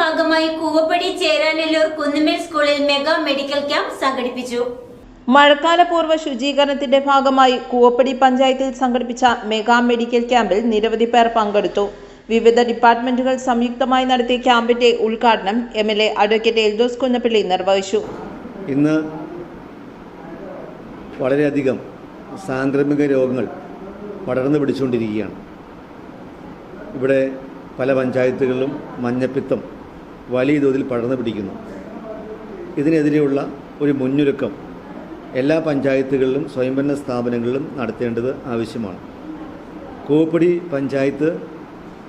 ഭാഗമായി കൂവപ്പടി ചേരാനല്ലൂർ കുന്നുമേൽ സ്കൂളിൽ mega medical camp സംഘടിപ്പിച്ചു. മഴക്കാലപൂർവ ശുചീകരണത്തിന്റെ ഭാഗമായി കൂവപ്പടി പഞ്ചായത്തിൽ സംഘടിപ്പിച്ച മെഗാ മെഡിക്കൽ ക്യാമ്പിൽ നിരവധി പേർ പങ്കെടുത്തു. വിവിധ ഡിപ്പാർട്ട്മെന്റുകൾ സംയുക്തമായി നടത്തിയ ക്യാമ്പിന്റെ ഉദ്ഘാടനം M L A advocate Eldhose Kunnappilly നിർവഹിച്ചു. ഇന്ന് വളരെയധികം സാംക്രമിക രോഗങ്ങൾ പടർന്നു പിടിച്ചുകൊണ്ടിരിക്കുകയാണ്. ഇവിടെ പല പഞ്ചായത്തുകളിലും മഞ്ഞപ്പിത്തം വലിയ തോതിൽ പടർന്നു പിടിക്കുന്നു. ഇതിനെതിരെയുള്ള ഒരു മുന്നൊരുക്കം എല്ലാ പഞ്ചായത്തുകളിലും സ്വയംഭരണ സ്ഥാപനങ്ങളിലും നടത്തേണ്ടത് ആവശ്യമാണ്. കോപ്പടി പഞ്ചായത്ത്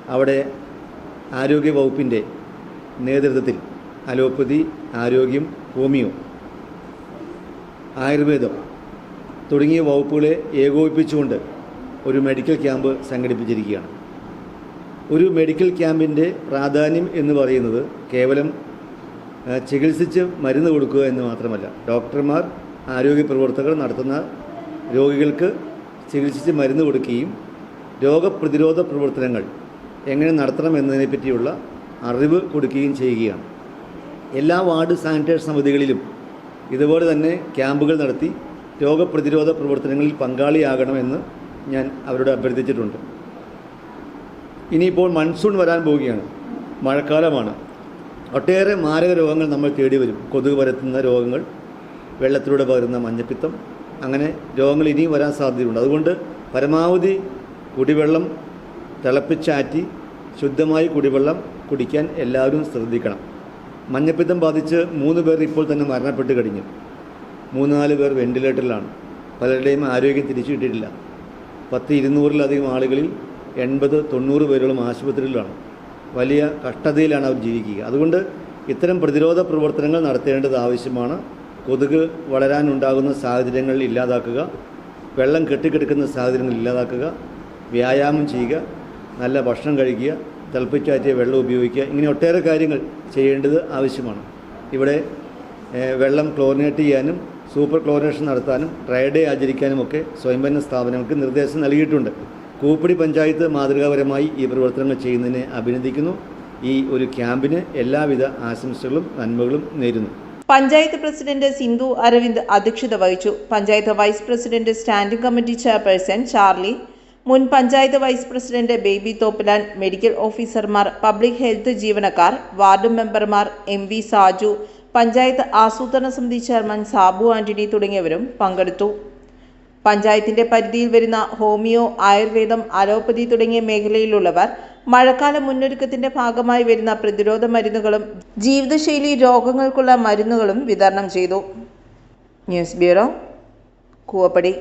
അവിടെ ആരോഗ്യ വകുപ്പിന്റെ നേതൃത്വത്തിൽ അലോപ്പതി ആരോഗ്യം ഹോമിയോ ആയുർവേദം തുടങ്ങിയ വകുപ്പുകളെ ഏകോപിപ്പിച്ചുകൊണ്ട് ഒരു മെഡിക്കൽ ക്യാമ്പ് സംഘടിപ്പിച്ചിരിക്കുകയാണ്. ഒരു മെഡിക്കൽ ക്യാമ്പിന്റെ പ്രാധാന്യം എന്ന് പറയുന്നത് കേവലം ചികിത്സിച്ച് മരുന്ന് കൊടുക്കുക എന്ന് മാത്രമല്ല. ഡോക്ടർമാർ ആരോഗ്യ പ്രവർത്തകർ നടത്തുന്ന രോഗികൾക്ക് ചികിത്സിച്ച് മരുന്ന് കൊടുക്കുകയും രോഗപ്രതിരോധ പ്രവർത്തനങ്ങൾ എങ്ങനെ നടത്തണം എന്നതിനെ പറ്റിയുള്ള അറിവ് കൊടുക്കുകയും ചെയ്യുകയാണ്. എല്ലാ വാർഡ് സാനിറ്റേഷൻ സമിതികളിലും ഇതുപോലെ തന്നെ ക്യാമ്പുകൾ നടത്തി രോഗപ്രതിരോധ പ്രവർത്തനങ്ങളിൽ പങ്കാളിയാകണമെന്ന് ഞാൻ അവരോട് അഭ്യർത്ഥിച്ചിട്ടുണ്ട്. ഇനിയിപ്പോൾ മൺസൂൺ വരാൻ പോവുകയാണ്. മഴക്കാലമാണ്. ഒട്ടേറെ മാരക രോഗങ്ങൾ നമ്മൾ തേടി വരും. കൊതുക് പരത്തുന്ന രോഗങ്ങൾ വെള്ളത്തിലൂടെ പകരുന്ന മഞ്ഞപ്പിത്തം അങ്ങനെ രോഗങ്ങൾ ഇനിയും വരാൻ സാധ്യതയുണ്ട്. അതുകൊണ്ട് പരമാവധി കുടിവെള്ളം തിളപ്പിച്ചാറ്റി ശുദ്ധമായി കുടിവെള്ളം കുടിക്കാൻ എല്ലാവരും ശ്രദ്ധിക്കണം. മഞ്ഞപ്പിത്തം ബാധിച്ച് മൂന്ന് പേർ ഇപ്പോൾ തന്നെ മരണപ്പെട്ട് കഴിഞ്ഞു. മൂന്ന് നാല് പേർ വെന്റിലേറ്ററിലാണ്. പലരുടെയും ആരോഗ്യം തിരിച്ചു കിട്ടിയിട്ടില്ല. പത്ത് ഇരുന്നൂറിലധികം ആളുകളിൽ എൺപത് തൊണ്ണൂറ് പേരോളം ആശുപത്രിയിലാണ്. വലിയ കഷ്ടതയിലാണ് അവർ ജീവിക്കുക. അതുകൊണ്ട് ഇത്തരം പ്രതിരോധ പ്രവർത്തനങ്ങൾ നടത്തേണ്ടത് ആവശ്യമാണ്. കൊതുക് വളരാനുണ്ടാകുന്ന സാഹചര്യങ്ങൾ ഇല്ലാതാക്കുക. വെള്ളം കെട്ടിക്കിടക്കുന്ന സാഹചര്യങ്ങൾ ഇല്ലാതാക്കുക. വ്യായാമം ചെയ്യുക. നല്ല ഭക്ഷണം കഴിക്കുക. തിളപ്പിച്ചാറ്റിയ വെള്ളം ഉപയോഗിക്കുക. ഇങ്ങനെ ഒട്ടേറെ കാര്യങ്ങൾ ചെയ്യേണ്ടത് ആവശ്യമാണ്. ഇവിടെ വെള്ളം ക്ലോറിനേറ്റ് ചെയ്യാനും സൂപ്പർ ക്ലോറിനേഷൻ നടത്താനും ഡ്രൈ ഡേ ആചരിക്കാനും ഒക്കെ സ്വയംഭരണ സ്ഥാപനങ്ങൾക്ക് നിർദ്ദേശം നൽകിയിട്ടുണ്ട്. കൂപ്പടി പഞ്ചായത്ത് മാതൃകാപരമായി ഈ പ്രവർത്തനങ്ങൾ ചെയ്യുന്നതിനെ അഭിനന്ദിക്കുന്നു. ഈ ഒരു ക്യാമ്പിന് എല്ലാവിധ ആശംസകളും നന്മകളും നേരുന്നു. പഞ്ചായത്ത് പ്രസിഡന്റ് സിന്ധു അരവിന്ദ് അധ്യക്ഷത വഹിച്ചു. Panchayat vice president standing committee chairperson Charlie മുൻ panchayat vice president Baby Thoppilan medical ഓഫീസർമാർ പബ്ലിക് ഹെൽത്ത് ജീവനക്കാർ വാർഡ് മെമ്പർമാർ എം വി സാജു പഞ്ചായത്ത് ആസൂത്രണ സമിതി ചെയർമാൻ സാബു ആന്റണി തുടങ്ങിയവരും പങ്കെടുത്തു. പഞ്ചായത്തിന്റെ പരിധിയിൽ വരുന്ന ഹോമിയോ ആയുർവേദം അലോപ്പതി തുടങ്ങിയ മേഖലയിലുള്ളവർ മഴക്കാല മുന്നൊരുക്കത്തിന്റെ ഭാഗമായി വരുന്ന പ്രതിരോധ മരുന്നുകളും ജീവിതശൈലി രോഗങ്ങൾക്കുള്ള മരുന്നുകളും വിതരണം ചെയ്തു. News bureau Koovappady.